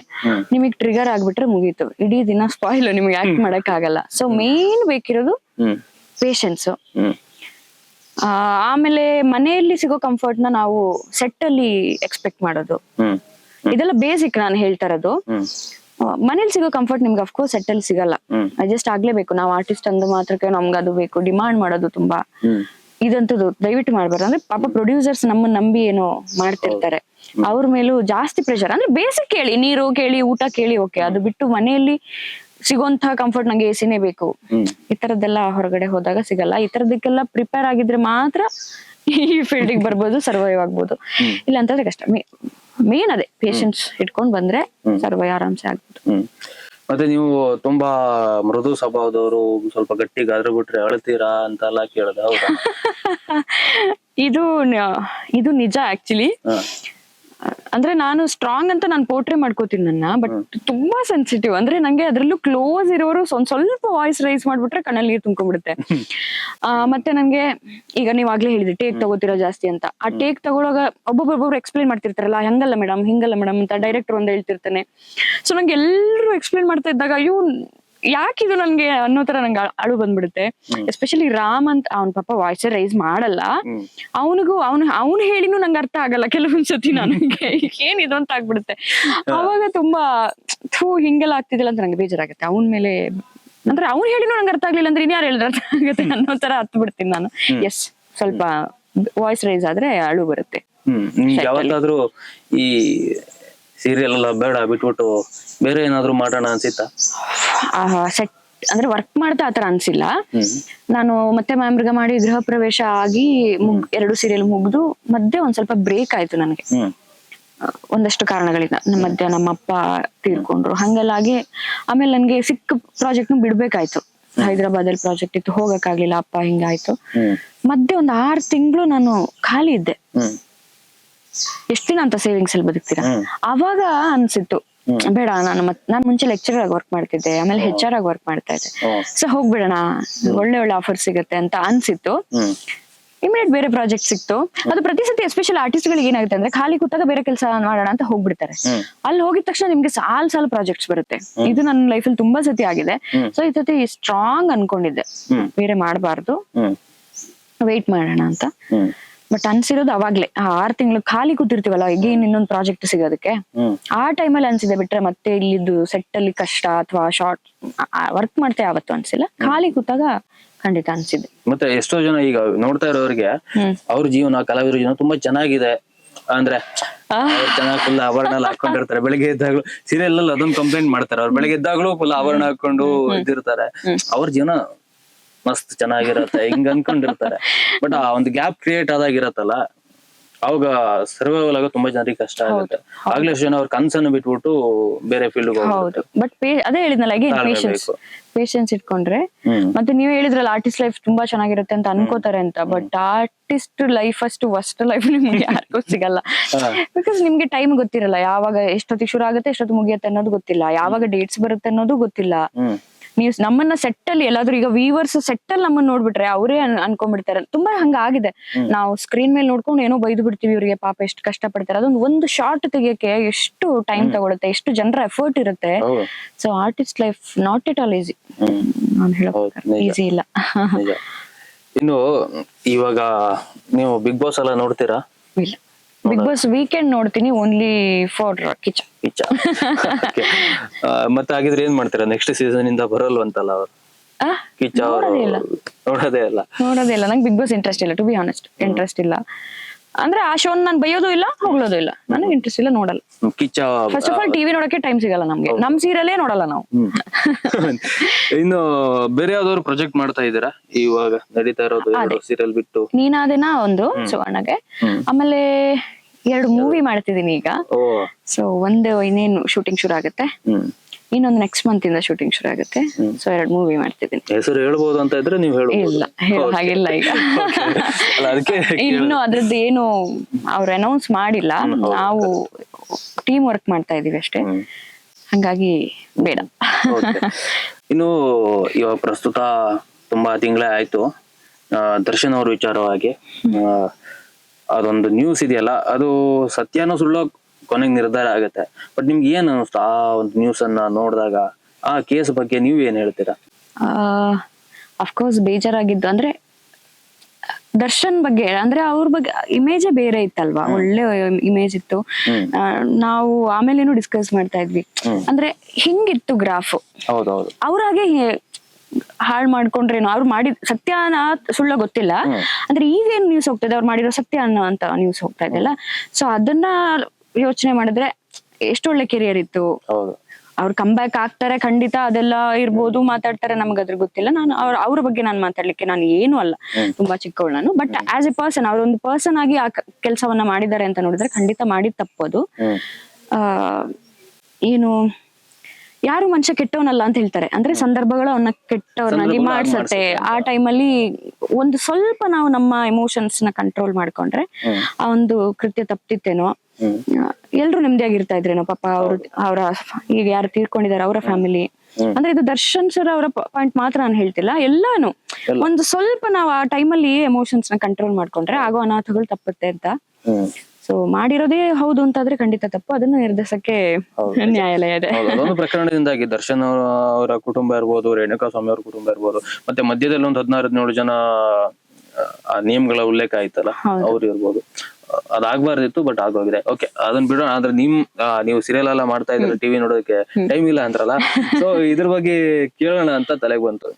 ನಿಮಗ್ ಟ್ರಿಗರ್ ಆಗ್ಬಿಟ್ರೆ ಮುಗೀತು. ಇಡೀ ದಿನ ಸ್ಪಾಯಿಲ್ ನಿಮ್ಗೆ ಆಕ್ಟ್ ಮಾಡಕ್ ಆಗಲ್ಲ ಸೊ ಮೇನ್ ಬೇಕಿರೋದು ಪೇಶನ್ಸ್ ಆಮೇಲೆ ಮನೆಯಲ್ಲಿ ಸಿಗೋ ಕಂಫರ್ಟ್ನ ನಾವು ಸೆಟ್ ಅಲ್ಲಿ ಎಕ್ಸ್ಪೆಕ್ಟ್ ಮಾಡೋದು. ಇದೆಲ್ಲ ಬೇಸಿಕ್ ನಾನು ಹೇಳ್ತಾ ಇರೋದು. ಮನೇಲಿ ಸಿಗೋ ಕಂಫರ್ಟ್ ನಿಮ್ಗೆ ಅಫ್ಕೋರ್ಸ್ ಸೆಟ್ ಅಲ್ಲಿ ಸಿಗಲ್ಲ. ಅಡ್ಜಸ್ಟ್ ಆಗ್ಲೇಬೇಕು. ನಾವು ಆರ್ಟಿಸ್ಟ್ ಅಂದ ಮಾತ್ರಕ್ಕೆ ನಮ್ಗೆ ಅದು ಬೇಕು. ಡಿಮಾಂಡ್ ಮಾಡೋದು ತುಂಬಾ ಇದಂತೂ ಇದಂತದ್ದು ದಯವಿಟ್ಟು ಮಾಡ್ಬಾರ್ದು. ಅಂದ್ರೆ ಪಾಪ ಪ್ರೊಡ್ಯೂಸರ್ಸ್ ನಮ್ಮನ್ನ ನಂಬಿ ಏನೋ ಮಾಡ್ತಿರ್ತಾರೆ. ಅವ್ರ ಮೇಲೂ ಜಾಸ್ತಿ ಪ್ರೆಷರ್ ಅಂದ್ರೆ ಬೇಸಿಕ್ ಕೇಳಿ ನೀರು ಕೇಳಿ ಊಟ ಕೇಳಿ ಓಕೆ ಅದು ಬಿಟ್ಟು ಮನೆಯಲ್ಲಿ ಸಿಗೋಂತ ಕಂಫರ್ಟ್ ನಂಗೆ ಎಸಿನೇ ಬೇಕು. ಈ ತರದ್ದೆಲ್ಲ ಹೊರಗಡೆ ಹೋದಾಗ ಸಿಗಲ್ಲ. ಈ ತರದಕ್ಕೆಲ್ಲ ಪ್ರಿಪೇರ್ ಆಗಿದ್ರೆ ಮಾತ್ರ ಈ ಫೀಲ್ಡಿಗೆ ಬರ್ಬೋದು ಸರ್ವೈವ್ ಆಗ್ಬೋದು. ಇಲ್ಲ ಅಂತಂದ್ರೆ ಕಷ್ಟ. ಮೇನ್ ಅದೇ ಪೇಶೆಂಟ್ಸ್ ಇಟ್ಕೊಂಡ್ ಬಂದ್ರೆ ಸರ್ವೈ ಆರಾಮ್ಸೆ ಆಗ್ಬೋದು. ಮತ್ತೆ ನೀವು ತುಂಬಾ ಮೃದು ಸ್ವಭಾವದವರು ಸ್ವಲ್ಪ ಗಟ್ಟಿ ಗಾದ್ರ ಬಿಟ್ರೆ ಅಳ್ತೀರಾ ಅಂತೆಲ್ಲ ಕೇಳ್ದ ಇದು ಇದು ನಿಜ ಆಕ್ಚುಲಿ. ಅಂದ್ರೆ ನಾನು ಸ್ಟ್ರಾಂಗ್ ಅಂತ ನಾನು ಪೋರ್ಟ್ರೇ ಮಾಡ್ಕೋತೀನಿ ನನ್ನ ಬಟ್ ತುಂಬಾ ಸೆನ್ಸಿಟಿವ್ ಅಂದ್ರೆ ನಂಗೆ ಅದ್ರಲ್ಲೂ ಕ್ಲೋಸ್ ಇರೋರು ಒಂದ್ ಸ್ವಲ್ಪ ವಾಯ್ಸ್ ರೈಸ್ ಮಾಡ್ಬಿಟ್ರೆ ಕಣ್ಣಲ್ಲಿ ನೀರು ತುಂಬ್ಕೊಂಡ್ಬಿಡುತ್ತೆ. ಆ, ಮತ್ತೆ ನಂಗೆ ಈಗ ನೀವ್ ಆಗ್ಲೇ ಹೇಳಿದ್ರಿ ಟೇಕ್ ತಗೋತಿರೋ ಜಾಸ್ತಿ ಅಂತ. ಆ ಟೇಕ್ ತಗೊಳಗ ಒಬ್ಬೊಬ್ಬೊಬ್ಬರು ಎಕ್ಸ್ಪ್ಲೇನ್ ಮಾಡ್ತಿರ್ತಾರಲ್ಲ ಹಂಗಲ್ಲ ಮೇಡಮ್ ಹಿಂಗಲ್ಲ ಮೇಡಮ್ ಅಂತ ಡೈರೆಕ್ಟರ್ ಒಂದ್ ಹೇಳ್ತಿರ್ತಾನೆ. ಸೊ ನಂಗೆ ಎಲ್ಲರೂ ಎಕ್ಸ್ಪ್ಲೈನ್ ಮಾಡ್ತಾ ಇದ್ದಾಗ ಅಯ್ಯೋ ಯಾಕಿದು ನನ್ಗೆ ಅನ್ನೋ ತರ ನಂಗೆ ಅಳು- ಬಂದ್ಬಿಡುತ್ತೆ. ಎಸ್ಪೆಷಲಿ ರಾಮ್ ಅಂತ ಅವನ್ ಪಾಪ ವಾಯ್ಸ್ ರೈಸ್ ಮಾಡಲ್ಲ. ಅವನಿಗೂ ಅವನು ಅವ್ನು ಹೇಳಿನೂ ನಂಗೆ ಅರ್ಥ ಆಗಲ್ಲ ಕೆಲವೊಂದ್ ಸತಿ ನನಗೆ. ಇದು ಅಂತ ಆಗ್ಬಿಡುತ್ತೆ. ಅವಾಗ ತುಂಬಾ ಥೂ ಹಿಂಗೆಲ್ಲ ಆಗ್ತಿದಿಲ್ಲ ಅಂತ ನಂಗೆ ಬೇಜಾರಾಗುತ್ತೆ. ಅವನ ಮೇಲೆ ಅಂದ್ರೆ ಅವ್ನು ಹೇಳಿನೂ ನಂಗೆ ಅರ್ಥ ಆಗ್ಲಿಲ್ಲ ಅಂದ್ರೆ ಇನ್ಯಾರು ಹೇಳಿದ್ರೆ ಅರ್ಥ ಆಗುತ್ತೆ ಅನ್ನೋ ತರ ಹತ್ತು ಬಿಡ್ತೀನಿ ನಾನು ಎಸ್ ಸ್ವಲ್ಪ ವಾಯ್ಸ್ ರೈಸ್ ಆದ್ರೆ ಅಳು ಬರುತ್ತೆ. ಯಾವತ್ತಾದ್ರೂ ಈ ಸೀರಿಯಲ್ ಎಲ್ಲ ಬೇಡ ಬಿಟ್ಬಿಟ್ಟು ಬೇರೆ ಏನಾದ್ರು ಮಾಡೋಣ ಅನ್ಸಿತ್ತಾ? ಸೆಟ್ ಅಂದ್ರೆ ವರ್ಕ್ ಮಾಡ್ತಾ ಆತರ ಅನ್ಸಿಲ್ಲ. ನಾನು ಮತ್ತೆ ಮ್ಯಾಮ್ರಿಗ ಮಾಡಿ ಗೃಹ ಪ್ರವೇಶ ಆಗಿ ಎರಡು ಸೀರಿಯಲ್ ಮುಗ್ದು ಮಧ್ಯೆ ಒಂದ್ ಸ್ವಲ್ಪ ಬ್ರೇಕ್ ಆಯ್ತು ನನಗೆ. ಒಂದಷ್ಟು ಕಾರಣಗಳಿಂದ. ನಮ್ಮ ಮಧ್ಯ ತಿಳ್ಕೊಂಡ್ರು ತೀರ್ಕೊಂಡ್ರು. ಹಂಗೆಲ್ಲಾಗಿ ಆಮೇಲೆ ನನ್ಗೆ ಸಿಕ್ಕ ಪ್ರಾಜೆಕ್ಟ್ ಬಿಡ್ಬೇಕಾಯ್ತು. ಹೈದರಾಬಾದ್ ಅಲ್ಲಿ ಪ್ರಾಜೆಕ್ಟ್ ಇತ್ತು. ಹೋಗಕ್ಕಾಗ್ಲಿಲ್ಲ. ಅಪ್ಪ ಹಿಂಗಾಯ್ತು ಮಧ್ಯೆ ಒಂದ್ ಆರ್ ತಿಂಗಳು ನಾನು ಖಾಲಿ ಇದ್ದೆ. ಎಷ್ಟ್ ದಿನ ಅಂತ ಸೇವಿಂಗ್ಸ್ ಅಲ್ಲಿ ಬದುಕ್ತೀರಾ. ಅವಾಗ ಅನ್ಸಿತ್ತು. ಬೇಡ ನಾನು ಮತ್ ನಾನ್ ಮುಂಚೆ ಲೆಕ್ಚರರ್ ಆಗಿ ವರ್ಕ್ ಮಾಡ್ತಿದ್ದೆ ಆಮೇಲೆ ಹೆಚ್ ಆರ್ ಆಗಿ ವರ್ಕ್ ಮಾಡ್ತಾ ಇದ್ದೆ. ಸೊ ಹೋಗ್ಬಿಡೋಣ ಒಳ್ಳೆ ಒಳ್ಳೆ ಆಫರ್ ಸಿಗುತ್ತೆ ಅಂತ ಅನ್ಸಿತ್ತು. ಇಮಿಡಿಯೇಟ್ ಬೇರೆ ಪ್ರಾಜೆಕ್ಟ್ ಸಿಕ್ತು. ಅದು ಪ್ರತಿ ಸತಿ ಎಸ್ಪೆಷಲ್ ಆರ್ಟಿಸ್ಟ್ ಗಳಿಗೆ ಏನಾಗುತ್ತೆ ಅಂದ್ರೆ ಖಾಲಿ ಕೂತಾಗ ಬೇರೆ ಕೆಲಸ ಮಾಡೋಣ ಅಂತ ಹೋಗ್ಬಿಡ್ತಾರೆ. ಅಲ್ಲಿ ಹೋಗಿದ ತಕ್ಷಣ ನಿಮ್ಗೆ ಸಾಲ್ ಸಾಲ್ ಪ್ರಾಜೆಕ್ಟ್ಸ್ ಬರುತ್ತೆ. ಇದು ನನ್ನ ಲೈಫಲ್ಲಿ ತುಂಬಾ ಸತಿ ಆಗಿದೆ. ಸೊ ಈ ಸತಿ ಸ್ಟ್ರಾಂಗ್ ಅನ್ಕೊಂಡಿದ್ದೆ. ಬೇರೆ ಮಾಡಬಾರ್ದು. ವೇಟ್ ಮಾಡೋಣ ಅಂತ. ಬಟ್ ಅನ್ಸಿರೋದು ಅವಾಗ್ಲೇ. ಆ ಆರ್ ತಿಂಗಳು ಖಾಲಿ ಕೂತಿರ್ತೀವಲ್ಲ ಈಗೇನ್ ಇನ್ನೊಂದು ಪ್ರಾಜೆಕ್ಟ್ ಸಿಗೋದಕ್ಕೆ. ಆ ಟೈಮಲ್ಲಿ ಅನ್ಸಿದೆ ಬಿಟ್ರೆ ಮತ್ತೆ ಇಲ್ಲಿದ್ದು ಸೆಟ್ ಅಲ್ಲಿ ಕಷ್ಟ ಅಥವಾ ಶಾರ್ಟ್ ವರ್ಕ್ ಮಾಡ್ತೇ ಯಾವತ್ತು ಅನ್ಸಿಲ್ಲ ಖಾಲಿ ಕೂತಾಗ ಖಂಡಿತ ಅನ್ಸಿದೆ ಮತ್ತೆ ಎಷ್ಟೋ ಜನ ಈಗ ನೋಡ್ತಾ ಇರೋರಿಗೆ. ಅವ್ರ ಜೀವನ ಕಲಾವಿದರ ಜೀವನ ತುಂಬಾ ಚೆನ್ನಾಗಿದೆ. ಅಂದ್ರೆ ಚೆನ್ನಾಗಿ ಫುಲ್ ಆಭರಣ ಹಾಕೊಂಡಿರ್ತಾರೆ. ಬೆಳಿಗ್ಗೆ ಎದ್ದಾಗ್ಲೂ ಸೀರಿಯಲ್ ಅಲ್ಲಿ ಅದೊಂದು ಕಂಪ್ಲೇಂಟ್ ಮಾಡ್ತಾರೆ. ಅವ್ರು ಬೆಳಿಗ್ಗೆ ಎದ್ದಾಗ್ಲೂ ಫುಲ್ ಆಭರಣ ಹಾಕೊಂಡು ಇದ್ದಿರ್ತಾರೆ ಅವ್ರ ಜೀವನ ಮಸ್ತ್ ಚೆನ್ನಾಗಿರತ್ತೆ ಹಿಂಗ್ ಅನ್ಕೊಂಡಿರ್ತಾರೆ. ಬಟ್ ಆ ಒಂದು ಗ್ಯಾಪ್ ಕ್ರಿಯೇಟ್ ಆದಾಗಿರತ್ತಲ್ಲ ಅವಾಗ ಸರ್ವೈವಲ್ ಆಗೋ ತುಂಬಾ ಜನರಿಗೆ ಕಷ್ಟ ಆಗುತ್ತೆ. ಆಗ್ಲೇ ಜನ ಅವ್ರ ಕನ್ಸನ್ನು ಬಿಟ್ಬಿಟ್ಟು ಬೇರೆ ಫೀಲ್ಡ್ ಹೌದು. ಬಟ್ ಅದೇ ಹೇಳಿದ್ನಲ್ಲ ಅಗೇನ್ ಪೇಷನ್ಸ್ ಪೇಶನ್ಸ್ ಇಟ್ಕೊಂಡ್ರೆ ಮತ್ತೆ ನೀವು ಹೇಳಿದ್ರಲ್ಲ ಆರ್ಟಿಸ್ಟ್ ಲೈಫ್ ತುಂಬಾ ಚೆನ್ನಾಗಿರುತ್ತೆ ಅಂತ ಅನ್ಕೋತಾರೆ ಅಂತ ಬಟ್ ಆರ್ಟಿಸ್ಟ್ ಲೈಫ್ ಅಷ್ಟು ವರ್ಸ್ಟ್ ಲೈಫ್ ನಿಮ್ಗೆ ಯಾರಿಗೂ ಸಿಗಲ್ಲ. ಬಿಕಾಸ್ ನಿಮ್ಗೆ ಟೈಮ್ ಗೊತ್ತಿರಲ್ಲ ಯಾವಾಗ ಎಷ್ಟೊತ್ತಿಗೆ ಶುರು ಆಗುತ್ತೆ ಎಷ್ಟೊತ್ತು ಮುಗಿಯುತ್ತೆ ಅನ್ನೋದು ಗೊತ್ತಿಲ್ಲ. ಯಾವಾಗ ಡೇಟ್ಸ್ ಬರುತ್ತೆ ಅನ್ನೋದು ಗೊತ್ತಿಲ್ಲ. ನೀವು ನಮ್ಮನ್ನ ಸೆಟ್ ಅಲ್ಲಿ ಎಲ್ಲಾದ್ರೂ ಈಗ ವೀವರ್ಸ್ ಸೆಟ್ ಅಲ್ಲಿ ನಮ್ಮನ್ನ ನೋಡ್ಬಿಟ್ರೆ ಅವರೇ ಅನ್ಕೊಂಡ್ಬಿಡ್ತಾರೆ. ತುಂಬಾ ಹಂಗಾಗಿದೆ. ನಾವು ಸ್ಕ್ರೀನ್ ಮೇಲೆ ನೋಡ್ಕೊಂಡು ಏನೋ ಬೈದು ಬಿಡ್ತೀವಿ ಇವರಿಗೆ ಪಾಪ ಎಷ್ಟು ಕಷ್ಟ ಪಡ್ತಾರೆ ಅದೊಂದು ಒಂದು ಶಾರ್ಟ್ ತೆಗಿಯಕ್ಕೆ ಎಷ್ಟು ಟೈಮ್ ತಗೊಳುತ್ತೆ ಎಷ್ಟು ಜನರ ಎಫರ್ಟ್ ಇರುತ್ತೆ. So artist life not it all easy ನಾನು ಹೇಳಬೇಕು ಈಸಿ ಇಲ್ಲ. ಇನ್ನು ಇವಾಗ ನೀವು ಬಿಗ್ ಬಾಸ್ ಎಲ್ಲ ನೋಡ್ತೀರಾ? ಇಲ್ಲ. ಬಿಗ್ ಬಾಸ್ ವೀಕೆಂಡ್ ನೋಡ್ತೀನಿ ಓನ್ಲಿ ಫಾರ್ ಕಿಚ ಕಿಚ್ಚ ಮತ್ತೆ ಹಾಗಿದ್ರೆ ಏನ್ ಮಾಡ್ತೀರಾ? ನೆಕ್ಸ್ಟ್ ಸೀಸನ್ ಇಂದ ಬರಲ್ವಂತಲ್ಲ ಅವರು? ಆ? ಅವರು ನೋಡೋದೇ ಇಲ್ಲ. ನೋಡೋದೇ ಇಲ್ಲ. ನಂಗೆ ಬಿಗ್ ಬಾಸ್ ಇಂಟ್ರೆಸ್ಟ್ ಇಲ್ಲ ಟು ಬಿ ಆನೆಸ್ಟ್ ಇಂಟ್ರೆಸ್ಟ್ ಇಲ್ಲ. ಅಂದ್ರೆ ಆ ಶೋನ್ ನಾನು ಬೈಯೋದು ಇಲ್ಲ ಹೋಗ್ಲೋದು ಇಲ್ಲ. ನನಗೆ ಇಂಟ್ರೆಸ್ಟ್ ಇಲ್ಲ ನೋಡಲ್ಲ. Kichcha first of all TV ನೋಡಕ್ಕೆ ಟೈಮ್ ಸಿಗಲ್ಲ ನಮ್ಗೆ. ನಮ್ ಸೀರಿಯಲೇ ನೋಡಲ್ಲ ನಾವು. ಇನ್ನು ಬೇರೆ ಯಾವ್ದಾದ್ರು ಪ್ರಾಜೆಕ್ಟ್ ಮಾಡ್ತಾ ಇದ್ದೀರಾ? ಇವಾಗ ನಡೀತಾ ಇರೋದು ಸೀರಿಯಲ್ ಬಿಟ್ಟು? ನೀನಾದೇನ ಒಂದು ಸುವರ್ಣಗೆ. ಆಮೇಲೆ ಎರಡು ಮೂವಿ ಮಾಡ್ತಿದೀನಿ ಈಗ. ಸೊ ಒಂದು ಇನ್ನೇನು ಶೂಟಿಂಗ್ ಶುರು ಆಗುತ್ತೆ. ಇನ್ನೊಂದು ನೆಕ್ಸ್ಟ್ ಮಂತ್ ಇಂದ ಶೂಟಿಂಗ್ ಶುರು ಆಗುತ್ತೆ. ಸೊ ಎರಡು ಮೂವಿ ಮಾಡ್ತಿದ್ದೀನಿ. ಹೆಸರು ಹೇಳ್ಬೋದು ಅಂತ ಇದ್ರೆ ನೀವು ಹೇಳಿ ಇಲ್ಲ ಹೇಳೋ ಹಾಗಿಲ್ಲ ಈಗ. ಇನ್ನು ಅದ್ರದ್ದು ಏನು ಅವ್ರು ಅನೌನ್ಸ್ ಮಾಡಿಲ್ಲ. ನಾವು ಟೀಮ್ ವರ್ಕ್ ಮಾಡ್ತಾ ಇದೀವಿ ಅಷ್ಟೇ. ಹಂಗಾಗಿ ಬೇಡ. ಇನ್ನು ಇವಾಗ ಪ್ರಸ್ತುತ ತುಂಬಾ ತಿಂಗಳೇ ಆಯ್ತು. ದರ್ಶನ್ ಅವ್ರ ವಿಚಾರವಾಗಿ. ಅದೊಂದು ನ್ಯೂಸ್ ಇದೆಯಲ್ಲ ಅದು ಸತ್ಯನೋ ಸುಳ್ಳೋ ಕೊನೆಗೆ ನಿರ್ಧಾರ ಆಗುತ್ತೆ. ಬಟ್ ನಿಮ್ಗೆ ಏನ್ ಅನಿಸ್ತು ಆ ಒಂದು ನ್ಯೂಸ್ ಅನ್ನ ನೋಡಿದಾಗ? ಆ ಕೇಸ್ ಬಗ್ಗೆ ನೀವ್ ಏನ್ ಹೇಳ್ತೀರಾ? ಅಫ್ಕೋರ್ಸ್ ಬೇಜಾರಾಗಿದ್ದು ಅಂದ್ರೆ ದರ್ಶನ್ ಬಗ್ಗೆ ಅಂದ್ರೆ ಅವ್ರ ಬಗ್ಗೆ ಇಮೇಜೇ ಬೇರೆ ಇತ್ತಲ್ವಾ? ಒಳ್ಳೆ ಇಮೇಜ್ ಇತ್ತು. ನಾವು ಆಮೇಲೇನು ಡಿಸ್ಕಸ್ ಮಾಡ್ತಾ ಇದ್ವಿ. ಅಂದ್ರೆ ಹಿಂಗಿತ್ತು ಗ್ರಾಫ್ ಅವ್ರಾಗೆ ಹಾಳು ಮಾಡ್ಕೊಂಡ್ರೇನು ಅವ್ರು ಮಾಡಿದ ಸತ್ಯನ ಸುಳ್ಳ ಗೊತ್ತಿಲ್ಲ. ಅಂದ್ರೆ ಈಗೇನು ನ್ಯೂಸ್ ಹೋಗ್ತಾ ಇದೆ? ಅವ್ರು ಮಾಡಿರೋ ಸತ್ಯ ಅನ್ನೋ ಅಂತ ನ್ಯೂಸ್ ಹೋಗ್ತಾ ಇದೆಯಲ್ಲ ಸೊ ಅದನ್ನ ಯೋಚನೆ ಮಾಡಿದ್ರೆ ಎಷ್ಟೊಳ್ಳೆ ಕೆರಿಯರ್ ಇತ್ತು. ಅವ್ರು ಕಮ್ ಬ್ಯಾಕ್ ಆಗ್ತಾರೆ ಖಂಡಿತ ಅದೆಲ್ಲ ಇರ್ಬೋದು ಮಾತಾಡ್ತಾರೆ ನಮ್ಗೆ ಅದ್ರ ಗೊತ್ತಿಲ್ಲ. ನಾನು ಅವ್ರ ಅವ್ರ ಬಗ್ಗೆ ನಾನು ಮಾತಾಡ್ಲಿಕ್ಕೆ ನಾನು ಏನು ಅಲ್ಲ. ತುಂಬಾ ಚಿಕ್ಕವಳು ನಾನು. ಬಟ್ ಆಸ್ ಎ ಪರ್ಸನ್ ಅವ್ರೊಂದು ಪರ್ಸನ್ ಆಗಿ ಆ ಕೆಲಸವನ್ನ ಮಾಡಿದ್ದಾರೆ ಅಂತ ನೋಡಿದ್ರೆ ಖಂಡಿತ ಮಾಡಿ ತಪ್ಪೋದು. ಆ ಏನು ಯಾರು ಮನುಷ್ಯ ಕೆಟ್ಟವನಲ್ಲ ಅಂತ ಹೇಳ್ತಾರೆ. ಅಂದ್ರೆ ಸಂದರ್ಭಗಳು ಅವನ್ನ ಕೆಟ್ಟವನಾಗಿ ಮಾಡ್ಸತ್ತೆ. ಆ ಟೈಮಲ್ಲಿ ಒಂದು ಸ್ವಲ್ಪ ನಾವು ನಮ್ಮ ಎಮೋಷನ್ಸ್ನ ಕಂಟ್ರೋಲ್ ಮಾಡ್ಕೊಂಡ್ರೆ ಆ ಒಂದು ಕೃತ್ಯ ತಪ್ತಿತ್ತೇನೋ ಎಲ್ರು ನೆಮ್ಮದಿಯಾಗಿರ್ತಾ ಇದ್ರೇನೋ ಪಾಪ ಅವ್ರ ಅವರ ಈಗ ಯಾರು ತೀರ್ಕೊಂಡಿದ್ದಾರೆ ಅವರ ಫ್ಯಾಮಿಲಿ ಅಂದ್ರೆ ಇದು ದರ್ಶನ್ ಸರ್ ಅವರ ಪಾಯಿಂಟ್ ಮಾತ್ರ ನಾನು ಹೇಳ್ತಿಲ್ಲ. ಎಲ್ಲಾನು ಒಂದು ಸ್ವಲ್ಪ ನಾವು ಆ ಟೈಮಲ್ಲಿ ಎಮೋಷನ್ಸ್ನ ಕಂಟ್ರೋಲ್ ಮಾಡ್ಕೊಂಡ್ರೆ ಆಗೋ ಅನಾಥಗಳು ತಪ್ಪುತ್ತೆ ಅಂತ. ಸೊ ಮಾಡಿರೋದೇ ಹೌದು ಅಂತಾದ್ರೆ ಖಂಡಿತ ತಪ್ಪು. ಅದನ್ನ ನಿರ್ದೇಶಕ್ಕೆ ನ್ಯಾಯಾಲಯ ಇದೆ. ಅದೊಂದು ಪ್ರಕರಣದಿಂದಾಗಿ ದರ್ಶನ್ ಅವರ ಕುಟುಂಬ ಇರ್ಬೋದು ರೇಣುಕಾ ಸ್ವಾಮಿ ಅವರ ಕುಟುಂಬ ಇರ್ಬೋದು ಮತ್ತೆ ಮಧ್ಯದಲ್ಲಿ ಒಂದು ಹದಿನಾರು ಹದಿನೇಳು ಜನ ಆ ನಿಯಮಗಳ ಉಲ್ಲೇಖ ಆಯ್ತಲ್ಲ ಅವ್ರು ಇರ್ಬೋದು. ಅದಾಗ್ಬಾರ್ದಿತ್ತು ಬಟ್ ಆಗೋಗಿದೆ. ಓಕೆ ಅದನ್ನ ಬಿಡೋಣ. ಆದ್ರೆ ನಿಮ್ ನೀವು ಸೀರಿಯಲ್ ಎಲ್ಲ ಮಾಡ್ತಾ ಇದ್ರೆ ಟಿವಿ ನೋಡೋದಕ್ಕೆ ಟೈಮ್ ಇಲ್ಲ ಅಂತಾರಲ್ಲ ಸೊ ಇದ್ರ ಬಗ್ಗೆ ಕೇಳೋಣ ಅಂತ ತಲೆಗೆ ಬಂತು.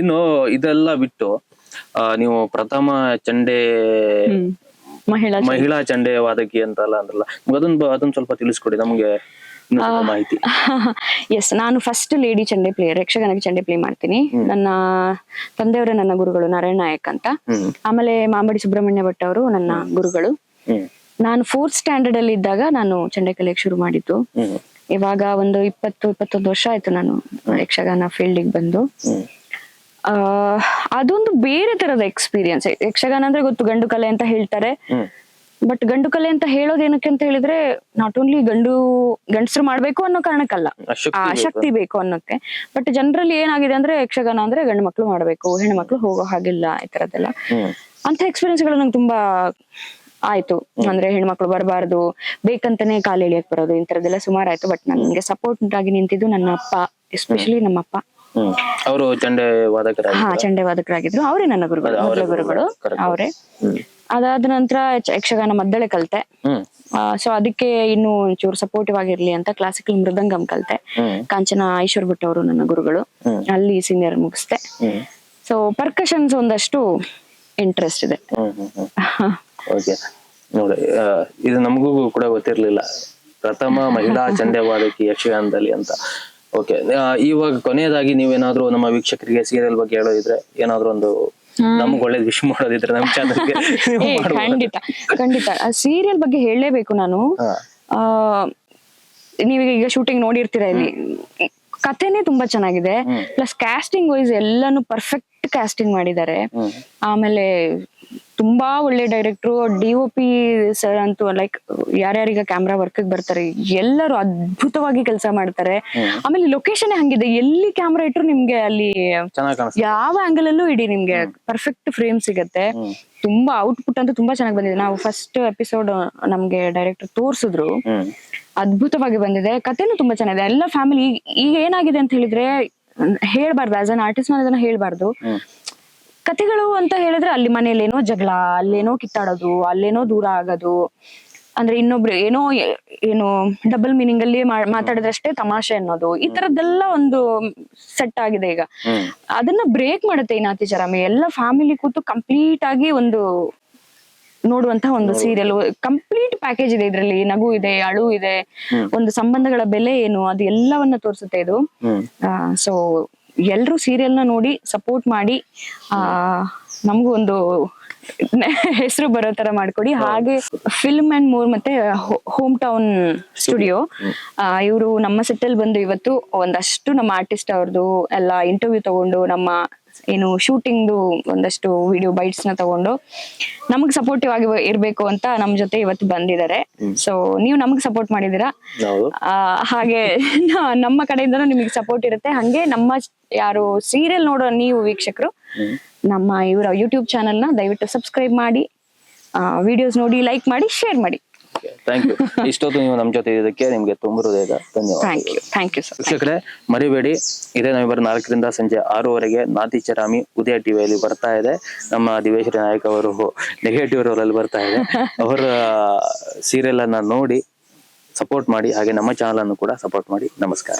ಇನ್ನು ಇದೆಲ್ಲ ಬಿಟ್ಟು ನೀವು ಪ್ರಥಮ ಚಂಡೆ ಮಹಿಳಾ ಮಹಿಳಾ ಚಂಡೆ ವಾದಕಿ ಅಂತಲ್ಲ ಅಂದ್ರಲ್ಲ ಅದನ್ ಅದನ್ನ ಅದನ್ನ ಸ್ವಲ್ಪ ತಿಳಿಸ್ಕೊಡಿ ನಮ್ಗೆ ಮಾಹಿತಿ. ಎಸ್ ನಾನು ಫಸ್ಟ್ ಲೇಡಿ ಚಂಡೆ ಪ್ಲೇಯರ್ ಯಕ್ಷಗಾನಕ್ಕೆ ಚಂಡೆ ಪ್ಲೇ ಮಾಡ್ತೀನಿ. ನನ್ನ ತಂದೆಯವರೇ ನನ್ನ ಗುರುಗಳು ನಾರಾಯಣ ನಾಯಕ್ ಅಂತ. ಆಮೇಲೆ ಮಾಂಬಡಿ ಸುಬ್ರಹ್ಮಣ್ಯ ಭಟ್ ಅವರು ನನ್ನ ಗುರುಗಳು. ನಾನು ಫೋರ್ತ್ ಸ್ಟ್ಯಾಂಡರ್ಡ್ ಅಲ್ಲಿ ಇದ್ದಾಗ ನಾನು ಚಂಡೆ ಶುರು ಮಾಡಿದ್ದು. ಇವಾಗ ಒಂದು ಇಪ್ಪತ್ತು ಇಪ್ಪತ್ತೊಂದು ವರ್ಷ ಆಯ್ತು ನಾನು ಯಕ್ಷಗಾನ ಫೀಲ್ಡಿಗೆ ಬಂದು. ಅದೊಂದು ಬೇರೆ ತರದ ಎಕ್ಸ್ಪೀರಿಯನ್ಸ್ ಯಕ್ಷಗಾನ ಅಂದ್ರೆ ಗೊತ್ತು ಗಂಡು ಕಲೆ ಅಂತ ಹೇಳ್ತಾರೆ. ಬಟ್ ಗಂಡು ಕಲೆ ಅಂತ ಹೇಳೋದು ಏನಕ್ಕೆ ಅಂತ ಹೇಳಿದ್ರೆ ನಾಟ್ ಓನ್ಲಿ ಗಂಡು ಗಂಡಸರು ಮಾಡ್ಬೇಕು ಅನ್ನೋ ಕಾರಣಕ್ಕಲ್ಲ. ಆ ಶಕ್ತಿ ಬೇಕು. ಅನ್ನೋಕ್ಕೆ. ಬಟ್ ಜನರಲ್ಲಿ ಏನಾಗಿದೆ ಅಂದ್ರೆ ಯಕ್ಷಗಾನ ಅಂದ್ರೆ ಗಂಡು ಮಕ್ಳು ಮಾಡ್ಬೇಕು ಹೆಣ್ಣು ಮಕ್ಳು ಹೋಗೋ ಹಾಗಿಲ್ಲ ಈ ತರದೆಲ್ಲ ಅಂತ ಎಕ್ಸ್ಪೀರಿಯನ್ಸ್ಗಳು ನಂಗೆ ತುಂಬಾ ಆಯ್ತು. ಅಂದ್ರೆ ಹೆಣ್ಮಕ್ಳು ಬರಬಾರ್ದು. ಬೇಕಂತಾನೆ ಕಾಲು ಎಳಿಯಕ್ ಬರೋದು. ಇಂಥದ್ದೆಲ್ಲ ಸುಮಾರು ಆಯ್ತು. ಬಟ್ ನನ್ಗೆ ಸಪೋರ್ಟ್ ಆಗಿ ನಿಂತಿದ್ದು ನನ್ನ ಅಪ್ಪ ಎಸ್ಪೆಷಲಿ ನಮ್ಮ ಅಪ್ಪ ಅವರು ಚಂಡೆ ವಾದಕರ ಹಾ ಚಂಡೆ ವಾದಕರಾಗಿದ್ರು. ಅವರೇ ನನ್ನ ಗುರುಗಳು ಮೊದಲ ಗುರುಗಳು. ಅವರೇ. ಅದಾದ ನಂತರ ಯಕ್ಷಗಾನ ಮದ್ದಳೆ ಕಲ್ತೆ. ಸೊ ಅದಕ್ಕೆ ಇನ್ನು ಒಂಚೂರು ಸಪೋರ್ಟಿವ್ ಆಗಿರ್ಲಿ ಅಂತ ಕ್ಲಾಸಿಕಲ್ ಮೃದಂಗಂ ಕಲ್ತೆ. ಕಾಂಚನ ಐಶ್ವರ್ ಭಟ್ ಅವರು ನನ್ನ ಗುರುಗಳು. ಅಲ್ಲಿ ಸೀನಿಯರ್ ಮುಗಿಸ್ತೆ ಸೊ ಪರ್ಕಷನ್ಸ್ ಒಂದಷ್ಟು ಇಂಟ್ರೆಸ್ಟ್ ಇದೆ. ಓಕೆ ನೋಡಿ ಇದು ನಮಗೂ ಕೂಡ ಗೊತ್ತಿರ್ಲಿಲ್ಲ. ಪ್ರಥಮ ಮಹಿಳಾ ಚಂದ್ಯವಾದಕಿ ವಾದಕಿ ಯಕ್ಷಗಾನದಲ್ಲಿ ಅಂತ. ಓಕೆ ಇವಾಗ ಕೊನೆಯದಾಗಿ ನೀವೇನಾದ್ರೂ ನಮ್ಮ ವೀಕ್ಷಕರಿಗೆ ಸೀರಿಯಲ್ ಬಗ್ಗೆ ಹೇಳೋದಿದ್ರೆ ಏನಾದ್ರೂ ಒಂದು ನಮ್ಗೆ ಒಳ್ಳೇದು ವಿಶ್ ಮಾಡೋದಿದ್ರೆ ನಮ್ಮ ಚಾನಲ್ಗೆ ಖಂಡಿತ ಖಂಡಿತ. ಆ ಸೀರಿಯಲ್ ಬಗ್ಗೆ ಹೇಳಲೇಬೇಕು ನಾನು. ಆ ನೀವೀಗ ಈಗ ಶೂಟಿಂಗ್ ನೋಡಿರ್ತೀರಾ ಇಲ್ಲಿ? ಕಥೆನೇ ತುಂಬಾ ಚೆನ್ನಾಗಿದೆ. ಪ್ಲಸ್ ಕ್ಯಾಸ್ಟಿಂಗ್ ವೈಸ್ ಎಲ್ಲಾನು ಪರ್ಫೆಕ್ಟ್ ಕ್ಯಾಸ್ಟಿಂಗ್ ಮಾಡಿದ್ದಾರೆ. ಆಮೇಲೆ ತುಂಬಾ ಒಳ್ಳೆ director D O P sir ಅಂತೂ ಲೈಕ್ ಯಾರ್ಯಾರೀಗ ಕ್ಯಾಮ್ರಾ ವರ್ಕ್ ಬರ್ತಾರೆ ಎಲ್ಲರೂ ಅದ್ಭುತವಾಗಿ ಕೆಲಸ ಮಾಡ್ತಾರೆ. ಆಮೇಲೆ ಲೊಕೇಶನ್ ಹಂಗಿದೆ ಎಲ್ಲಿ ಕ್ಯಾಮ್ರಾ ಇಟ್ರು ನಿಮ್ಗೆ ಅಲ್ಲಿ ಯಾವ ಆಂಗಲ್ ಅಲ್ಲೂ ಇಡಿ ನಿಮ್ಗೆ ಪರ್ಫೆಕ್ಟ್ ಫ್ರೇಮ್ ಸಿಗತ್ತೆ. ತುಂಬಾ ಔಟ್ಪುಟ್ ಅಂತೂ ತುಂಬಾ ಚೆನ್ನಾಗಿ ಬಂದಿದೆ. ನಾವು ಫಸ್ಟ್ ಎಪಿಸೋಡ್ ನಮ್ಗೆ ಡೈರೆಕ್ಟರ್ ತೋರ್ಸಿದ್ರು. ಅದ್ಭುತವಾಗಿ ಬಂದಿದೆ. ಕಥೆನೂ ತುಂಬಾ ಚೆನ್ನಾಗಿದೆ. ಎಲ್ಲ ಫ್ಯಾಮಿಲಿ ಈಗ ಏನಾಗಿದೆ ಅಂತ ಹೇಳಿದ್ರೆ ಹೇಳ್ಬಾರ್ದು ಆಸ್ ಅನ್ ಆರ್ಟಿಸ್ಟ್ ನಾನು ಅದನ್ನ ಹೇಳ್ಬಾರ್ದು. ಹ್ಮ್. ಕಥೆಗಳು ಅಂತ ಹೇಳಿದ್ರೆ ಅಲ್ಲಿ ಮನೇಲೇನೋ ಜಗಳ ಅಲ್ಲೇನೋ ಕಿತ್ತಾಡೋದು ಅಲ್ಲೇನೋ ದೂರ ಆಗೋದು. ಅಂದ್ರೆ ಇನ್ನೊಬ್ರು ಏನೋ ಏನು ಡಬಲ್ ಮೀನಿಂಗ್ ಅಲ್ಲಿ ಮಾತಾಡಿದ್ರಷ್ಟೇ ತಮಾಷೆ ಅನ್ನೋದು. ಈ ತರದ್ದೆಲ್ಲ ಒಂದು ಸೆಟ್ ಆಗಿದೆ ಈಗ. ಅದನ್ನ ಬ್ರೇಕ್ ಮಾಡುತ್ತೆ ಈ ನಾತಿ ಚರಾಮಿ ಎಲ್ಲ ಫ್ಯಾಮಿಲಿ ಕೂತು ಕಂಪ್ಲೀಟ್ ಆಗಿ ಒಂದು ನೋಡುವಂತ ಒಂದು ಸೀರಿಯಲ್ ಕಂಪ್ಲೀಟ್ ಪ್ಯಾಕೇಜ್ ಇದೆ ಇದರಲ್ಲಿ. ನಗು ಇದೆ ಅಳು ಇದೆ ಒಂದು ಸಂಬಂಧಗಳ ಬೆಲೆ ಏನು ಅದು ಎಲ್ಲವನ್ನ ತೋರಿಸುತ್ತೆ ಇದು. ಸೊ ಎಲ್ರು ಸೀರಿಯಲ್ನ ನೋಡಿ ಸಪೋರ್ಟ್ ಮಾಡಿ ಆ ನಮಗೂ ಒಂದು ಹೆಸರು ಬರೋ ತರ ಮಾಡ್ಕೊಡಿ. ಹಾಗೆ ಫಿಲ್ಮ್ ಅಂಡ್ ಮೂರ್ ಮತ್ತೆ ಹೋಮ್. ಟೌನ್ ಸ್ಟುಡಿಯೋ ಇವರು ನಮ್ಮ ಸೆಟ್ಟಲ್ ಬಂದು ಇವತ್ತು ಒಂದಷ್ಟು ನಮ್ಮ ಆರ್ಟಿಸ್ಟ್ ಅವ್ರದ್ದು ಎಲ್ಲ ಇಂಟರ್ವ್ಯೂ ತಗೊಂಡು ನಮ್ಮ ಏನು ಶೂಟಿಂಗ್ದು ಒಂದಷ್ಟು ವಿಡಿಯೋ ಬೈಟ್ಸ್ನ ತಗೊಂಡು ನಮಗ್ ಸಪೋರ್ಟಿವ್ ಆಗಿ ಇರ್ಬೇಕು ಅಂತ ನಮ್ ಜೊತೆ ಇವತ್ತು ಬಂದಿದ್ದಾರೆ ಸೊ ನೀವು ನಮಗ್ ಸಪೋರ್ಟ್ ಮಾಡಿದೀರಾ? ಹಾಗೆ ನಮ್ಮ ಕಡೆಯಿಂದನೂ ನಿಮಗೆ ಸಪೋರ್ಟ್ ಇರುತ್ತೆ. ಹಂಗೆ ನಮ್ಮ ಯಾರು ಸೀರಿಯಲ್ ನೋಡೋ ನೀವು ವೀಕ್ಷಕರು ನಮ್ಮ ಇವರ ಯೂಟ್ಯೂಬ್ ಚಾನೆಲ್ನ ದಯವಿಟ್ಟು ಸಬ್ಸ್ಕ್ರೈಬ್ ಮಾಡಿ ವಿಡಿಯೋಸ್ ನೋಡಿ ಲೈಕ್ ಮಾಡಿ ಶೇರ್ ಮಾಡಿ. ಥ್ಯಾಂಕ್ ಯು ಇಷ್ಟೊತ್ತು ನೀವು ನಮ್ಮ ಜೊತೆ ಇದಕ್ಕೆ ನಿಮಗೆ ತುಂಬ ಹೃದಯದ ಧನ್ಯವಾದ thank you thank you sir ವೀಕ್ಷಕರೇ ಮರಿಬೇಡಿ. ಇದೇ ನವೆಂಬರ್ ನಾಲ್ಕರಿಂದ ಸಂಜೆ ಆರೂವರೆಗೆ ನಾತಿ ಚರಾಮಿ ಉದಯ ಟಿವಿಯಲ್ಲಿ ಬರ್ತಾ ಇದೆ. ನಮ್ಮ ದಿವೇಶ್ವರಿ ನಾಯಕ್ ಅವರು ನೆಗೆಟಿವ್ ರೋಲಲ್ಲಿ ಅಲ್ಲಿ ಬರ್ತಾ ಇದೆ. ಅವರ ಸೀರಿಯಲ್ ಅನ್ನ ನೋಡಿ ಸಪೋರ್ಟ್ ಮಾಡಿ ಹಾಗೆ ನಮ್ಮ ಚಾನಲ್ ಅನ್ನು ಕೂಡ ಸಪೋರ್ಟ್ ಮಾಡಿ. ನಮಸ್ಕಾರ.